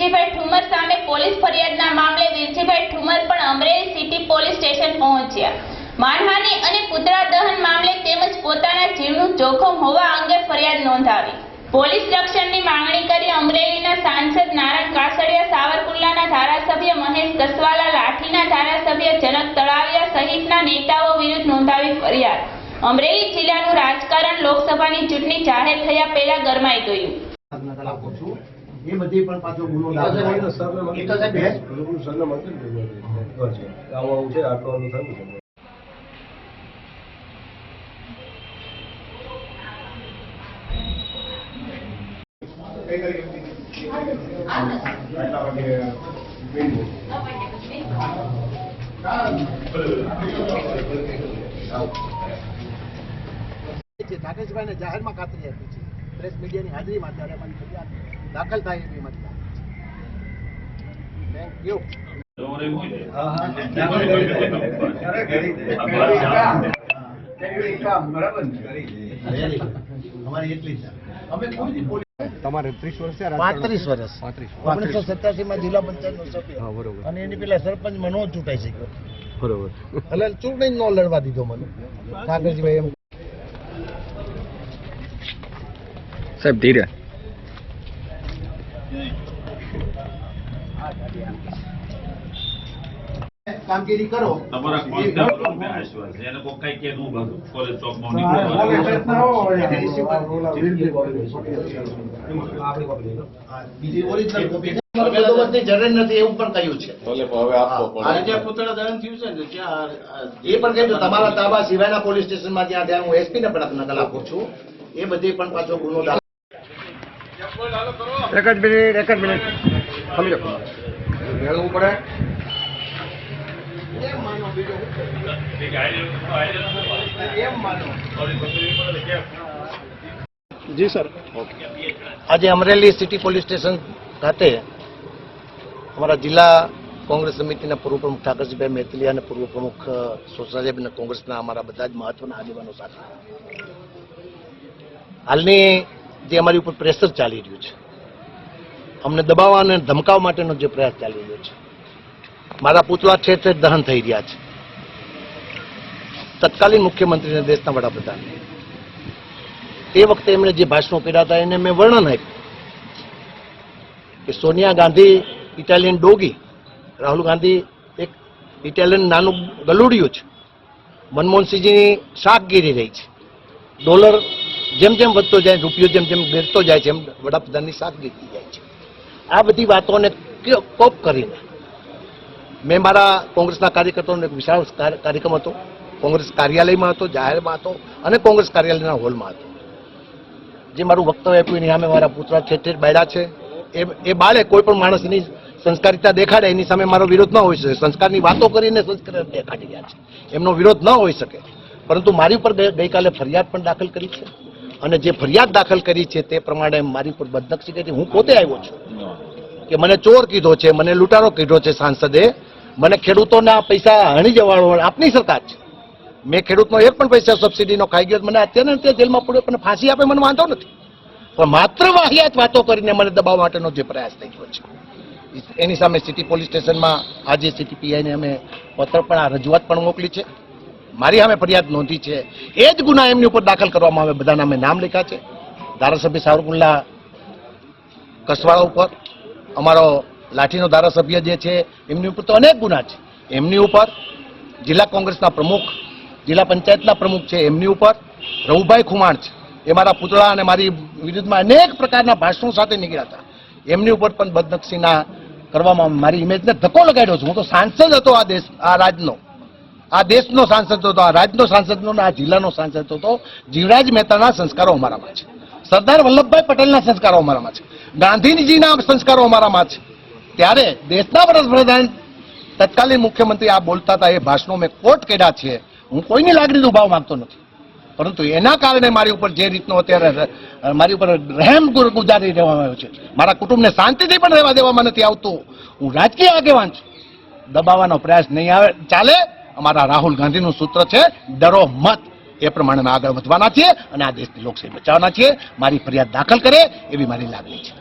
વીરજીભાઈ ઠુમર સામે પોલીસ ફરિયાદના મામલે વીરજીભાઈ ઠુમર પણ અમરેલી સિટી પોલીસ સ્ટેશન પહોંચ્યા. માનહાનિ અને પુતળા દહન મામલે તેમજ પોતાના જીવનું જોખમ હોવા અંગે ફરિયાદ નોંધાવી. પોલીસ રક્ષણની માંગણી કરી અમરેલીના સાંસદ નારાયણ કાસડિયા, સાવરકુંડલાના ધારાસભ્ય મહેશ કસવાલા લાઠીના ધારાસભ્ય જનક તળાવિયા સહિતના નેતાઓ વિરુદ્ધ નોંધાવી ફરિયાદ. અમરેલી જિલ્લાનું રાજકારણ લોકસભાની ચૂંટણી જાહેર થયા પહેલા ગરમાઈ ગયું. એ બધી પણ પાછો ગુનો આવું છે આટલું થયું છે. જાહેરમાં ખાતરી આપી છે. પ્રેસ મીડિયાની હાજરીમાં ત્યારે અમારી ફરિયાદ દાખલ થાય એવી અમારી થેન્ક યુ અમારી એટલી જ તમારે ત્રીસ વર્ષ પાંત્રીસ વર્ષ. ઓગણીસો સત્યાસી માં જિલ્લા પંચાયત નો સભ્ય બરોબર. અને એની પેલા સરપંચ મનો નો ચૂંટાઈ શક્યો. બરોબર. એટલે ચૂંટણી નો લડવા દીધો મને. ઠાકરજીભાઈ એમ સાહેબ ધીરે. કામગીરી કરો. તમારા કોન્સ્ટેબલ મેં આશ્વાસ છે. એને કોઈ કઈ કે નું ભરું કોલેજ ચોકમાં નીકળો બીજી ઓરિજિનલ કોપી. બંદોબસ્તની જરૂર નથી એવું પણ કહ્યું છે. આ રીતે પૂતળા દહન થયું છે ને ત્યાં એ પણ કહ્યું તમારા તાબા સિવાયના પોલીસ સ્ટેશનમાં જ્યાં ત્યાં હું એસપી ને પણ નકલ આપું છું એ બધી પણ પાછો ગુનો દાખલ એક જ મિનિટ એક જ મિનિટ. સમજો. મેળવવું પડે. જી સર. આજે અમરેલી સિટી પોલીસ સ્ટેશન ખાતે અમારા જિલ્લા કોંગ્રેસ સમિતિના પૂર્વ પ્રમુખ ઠાકરજીભાઈ મેથલી અને પૂર્વ પ્રમુખ સોસાસાહેબ અને કોંગ્રેસના અમારા બધા જ મહત્વના આગેવાનો સાથે. હાલની જે અમારી ઉપર પ્રેશર ચાલી રહ્યું છે. અમને દબાવવા અને ધમકાવવા માટેનો જે પ્રયાસ ચાલી રહ્યો છે. મારા પૂતળા છે તે દહન થઈ રહ્યા છે. તત્કાલીન મુખ્યમંત્રીને દેશના વડાપ્રધાન. તે વખતે એમણે જે ભાષણો કર્યા હતા, એને મેં વર્ણન આપ્યું. કે સોનિયા ગાંધી, ઇટાલિયન ડોગી, રાહુલ ગાંધી એક ઇટાલિયન નાનું ગલુડિયું છે. મનમોહનસિંહજીની શાકગીરી રહી છે. ડોલર જેમ જેમ વધતો જાય, રૂપિયો જેમ જેમ ઘેરતો જાય છે, એમ વડાપ્રધાનની શાકગીરી જાય છે. આ બધી વાતોને કોપ કરીને મેં મારા કોંગ્રેસના કાર્યકર્તાઓનો વિશાળ કાર્યક્રમ હતો. કોંગ્રેસ કાર્યાલયમાં હતો, જાહેરમાં હતો અને કોંગ્રેસ કાર્યાલયના હોલમાં હતો. જે મારું વક્તવ્ય આપ્યું, એની સામે મારા પુતળા ઠેર બાળ્યા છે. એ એ બાળે કોઈ પણ માણસની સંસ્કારિતા દેખાડે, એની સામે મારો વિરોધ ન હોઈ શકે. સંસ્કારની વાતો કરીને સંસ્કાર દેખાડી રહ્યા છે. એમનો વિરોધ ન હોઈ શકે. પરંતુ મારી ઉપર ગઈકાલે ફરિયાદ પણ દાખલ કરી છે. અને જે ફરિયાદ દાખલ કરી છે તે પ્રમાણે મારી ઉપર બદનક્ષી કરી. હું પોતે આવ્યો છું કે મને ચોર કીધો છે, મને લૂંટારો કીધો છે સાંસદે. મને ખેડૂતોના પૈસા હણી જવાનો આપની સરકાર છે. મેં ખેડૂતનો એક પણ પૈસા સબસિડીનો ખાઈ ગયો મને અત્યારે અત્યારે જેલમાં પડ્યો પણ ફાંસી આપે મને વાંધો નથી. પણ માત્ર વાહિયાત વાતો કરીને મને દબાવવા માટેનો જે પ્રયાસ થઈ ગયો છે. એની સામે સિટી પોલીસ સ્ટેશનમાં આજે સિટી પીઆઈને અમે પત્ર પણ આ રજૂઆત પણ મોકલી છે. મારી સામે ફરિયાદ નોંધી છે. એ જ ગુના એમની ઉપર દાખલ કરવામાં આવે. બધાના નામે નામ લખ્યા છે. ધારાસભ્ય સાવરકુંડલા કસવાળા ઉપર. અમારો લાઠીનો ધારાસભ્ય જે છે, એમની ઉપર તો અનેક ગુના છે. એમની ઉપર જિલ્લા કોંગ્રેસના પ્રમુખ, જિલ્લા પંચાયતના પ્રમુખ છે, એમની ઉપર રઘુભાઈ ખુમાણ છે. એ મારા પુતળા અને મારી વિરુદ્ધમાં અનેક પ્રકારના ભાષણો સાથે નીકળ્યા હતા. એમની ઉપર પણ બદનક્ષીના કરવામાં મારી ઇમેજને ધક્કો લગાડ્યો છું. હું તો સાંસદ હતો આ દેશ, આ રાજનો. આ દેશનો સાંસદ હતો, આ રાજનો સાંસદ હતો, આ જિલ્લાનો સાંસદ હતો. જીવરાજ મહેતાના સંસ્કારો અમારામાં છે. સરદાર વલ્લભભાઈ પટેલના સંસ્કારો અમારામાં છે. ગાંધીજીના સંસ્કારો અમારામાં છે. ત્યારે દેશના વડાપ્રધાન તત્કાલીન મુખ્યમંત્રી આ બોલતા હતા, એ ભાષણો મેં કોટ કર્યા છે. હું કોઈની લાગણી દુભાવ માંગતો નથી. પરંતુ એના કારણે મારી ઉપર જે રીતનો અત્યારે મારી ઉપર રહેમ ગુજારી રહેવામાં આવ્યો છે. મારા કુટુંબને શાંતિથી પણ રહેવા દેવામાં નથી આવતું. હું રાજકીય આગેવાન છું. દબાવવાનો પ્રયાસ નહીં આવે. ચાલે? અમારા રાહુલ ગાંધીનું સૂત્ર છે, ડરો મત. એ પ્રમાણે આગળ વધવાના છીએ અને આ દેશની લોકશાહી બચાવવાના છીએ. મારી ફરિયાદ દાખલ કરે એવી મારી લાગણી છે.